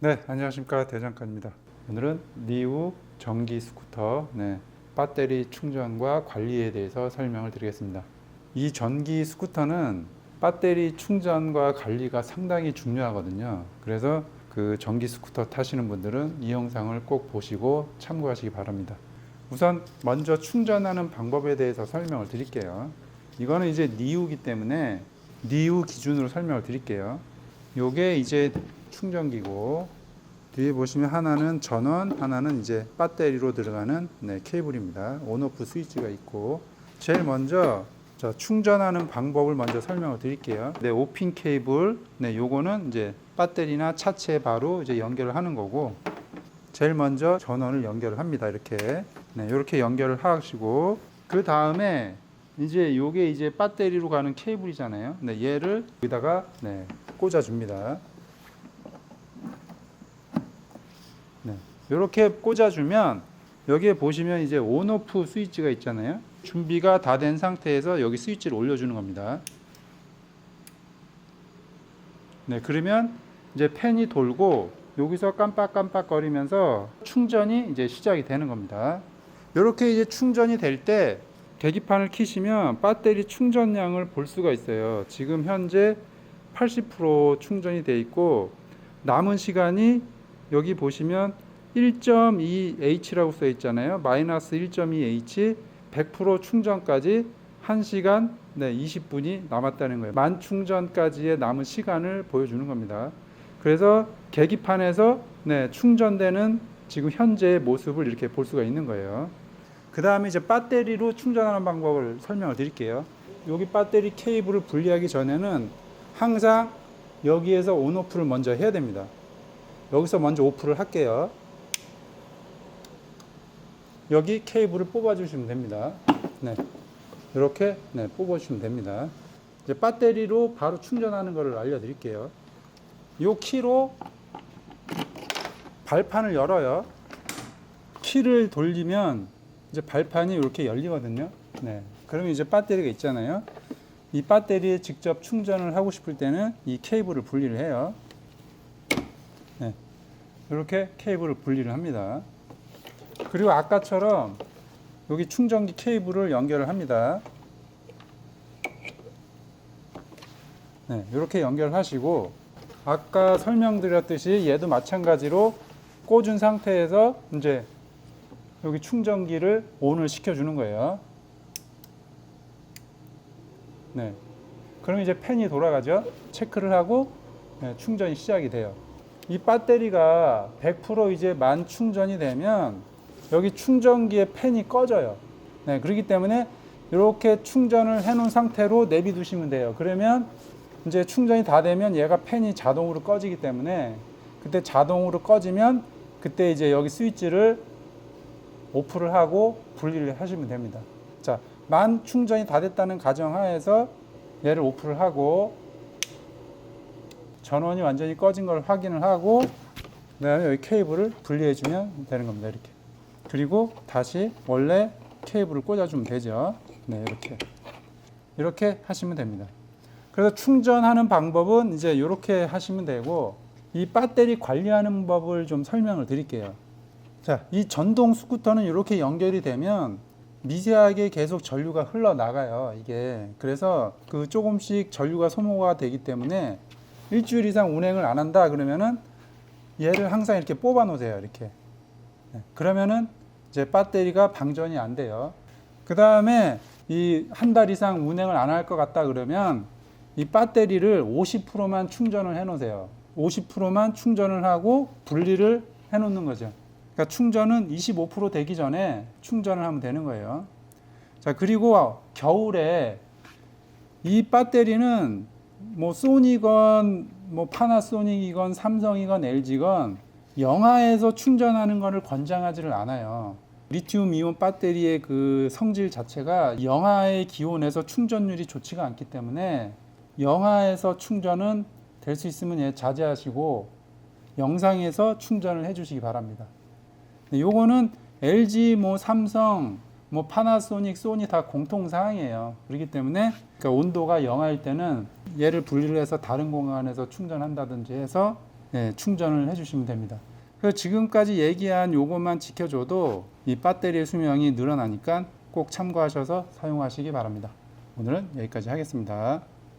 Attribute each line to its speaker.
Speaker 1: 네, 안녕하십니까 대장간입니다. 오늘은 니우 전기 스쿠터 네, 배터리 충전과 관리에 대해서 설명을 드리겠습니다. 이 전기 스쿠터는 배터리 충전과 관리가 상당히 중요하거든요. 그래서 그 전기 스쿠터 타시는 분들은 이 영상을 꼭 보시고 참고하시기 바랍니다. 우선 먼저 충전하는 방법에 대해서 설명을 드릴게요. 이거는 이제 니우기 때문에 니우 기준으로 설명을 드릴게요. 요게 이제 충전기고 뒤에 보시면 하나는 전원, 하나는 이제 배터리로 들어가는 네, 케이블입니다. 온오프 스위치가 있고 제일 먼저 자, 충전하는 방법을 먼저 설명을 드릴게요. 네, 오핀 케이블. 네, 요거는 이제 배터리나 차체 바로 이제 연결을 하는 거고 제일 먼저 전원을 연결을 합니다. 이렇게. 네, 이렇게 연결을 하시고 그 다음에 이제 요게 이제 배터리로 가는 케이블이잖아요. 네, 얘를 여기다가 네, 꽂아 줍니다. 네. 이렇게 꽂아주면 여기에 보시면 이제 온오프 스위치가 있잖아요. 준비가 다 된 상태에서 여기 스위치를 올려주는 겁니다. 네, 그러면 이제 팬이 돌고 여기서 깜빡깜빡거리면서 충전이 이제 시작이 되는 겁니다. 이렇게 이제 충전이 될 때 계기판을 키시면 배터리 충전량을 볼 수가 있어요. 지금 현재 80% 충전이 돼 있고 남은 시간이 여기 보시면 1.2H라고 써 있잖아요. 마이너스 1.2H 100% 충전까지 1시간 네, 20분이 남았다는 거예요. 만 충전까지의 남은 시간을 보여주는 겁니다. 그래서 계기판에서 네, 충전되는 지금 현재의 모습을 이렇게 볼 수가 있는 거예요. 그 다음에 이제 배터리로 충전하는 방법을 설명을 드릴게요. 여기 배터리 케이블을 분리하기 전에는 항상 여기에서 온오프를 먼저 해야 됩니다. 여기서 먼저 오프를 할게요. 여기 케이블을 뽑아 주시면 됩니다. 네. 이렇게 네, 뽑아 주시면 됩니다. 이제 배터리로 바로 충전하는 것을 알려 드릴게요. 요 키로 발판을 열어요. 키를 돌리면 이제 발판이 이렇게 열리거든요. 네. 그러면 이제 배터리가 있잖아요. 이 배터리에 직접 충전을 하고 싶을 때는 이 케이블을 분리를 해요. 네. 이렇게 케이블을 분리를 합니다. 그리고 아까처럼 여기 충전기 케이블을 연결을 합니다. 네, 이렇게 연결하시고 아까 설명드렸듯이 얘도 마찬가지로 꽂은 상태에서 이제 여기 충전기를 온을 시켜주는 거예요. 네. 그럼 이제 팬이 돌아가죠. 체크를 하고 네, 충전이 시작이 돼요. 이 배터리가 100% 이제 만 충전이 되면 여기 충전기의 팬이 꺼져요. 네, 그렇기 때문에 이렇게 충전을 해놓은 상태로 내비두시면 돼요. 그러면 이제 충전이 다 되면 얘가 팬이 자동으로 꺼지기 때문에 그때 자동으로 꺼지면 그때 이제 여기 스위치를 오프를 하고 분리를 하시면 됩니다. 자, 만 충전이 다 됐다는 가정하에서 얘를 오프를 하고 전원이 완전히 꺼진 걸 확인을 하고 그다음에 여기 케이블을 분리해 주면 되는 겁니다. 이렇게. 그리고 다시 원래 케이블을 꽂아주면 되죠. 네, 이렇게. 이렇게 하시면 됩니다. 그래서 충전하는 방법은 이제 이렇게 하시면 되고, 이 배터리 관리하는 법을 좀 설명을 드릴게요. 자, 이 전동 스쿠터는 이렇게 연결이 되면 미세하게 계속 전류가 흘러나가요. 이게. 그래서 그 조금씩 전류가 소모가 되기 때문에 일주일 이상 운행을 안 한다 그러면은 얘를 항상 이렇게 뽑아 놓으세요. 이렇게. 네, 그러면은 이제 배터리가 방전이 안 돼요. 그 다음에 이 한 달 이상 운행을 안 할 것 같다 그러면 이 배터리를 50%만 충전을 해 놓으세요. 50%만 충전을 하고 분리를 해 놓는 거죠. 그러니까 충전은 25% 되기 전에 충전을 하면 되는 거예요. 자, 그리고 겨울에 이 배터리는 뭐 소니건 뭐 파나소닉이건 삼성이건 LG건 영하에서 충전하는 것을 권장하지를 않아요. 리튬 이온 배터리의 그 성질 자체가 영하의 기온에서 충전율이 좋지가 않기 때문에 영하에서 충전은 될 수 있으면 예, 자제하시고 영상에서 충전을 해 주시기 바랍니다. 네, 요거는 LG 뭐 삼성 뭐 파나소닉, 소니 다 공통 사항이에요. 그렇기 때문에 그러니까 온도가 영하일 때는 얘를 분리를 해서 다른 공간에서 충전한다든지 해서 예, 충전을 해주시면 됩니다. 그래서 지금까지 얘기한 요것만 지켜줘도 이 배터리의 수명이 늘어나니까 꼭 참고하셔서 사용하시기 바랍니다. 오늘은 여기까지 하겠습니다.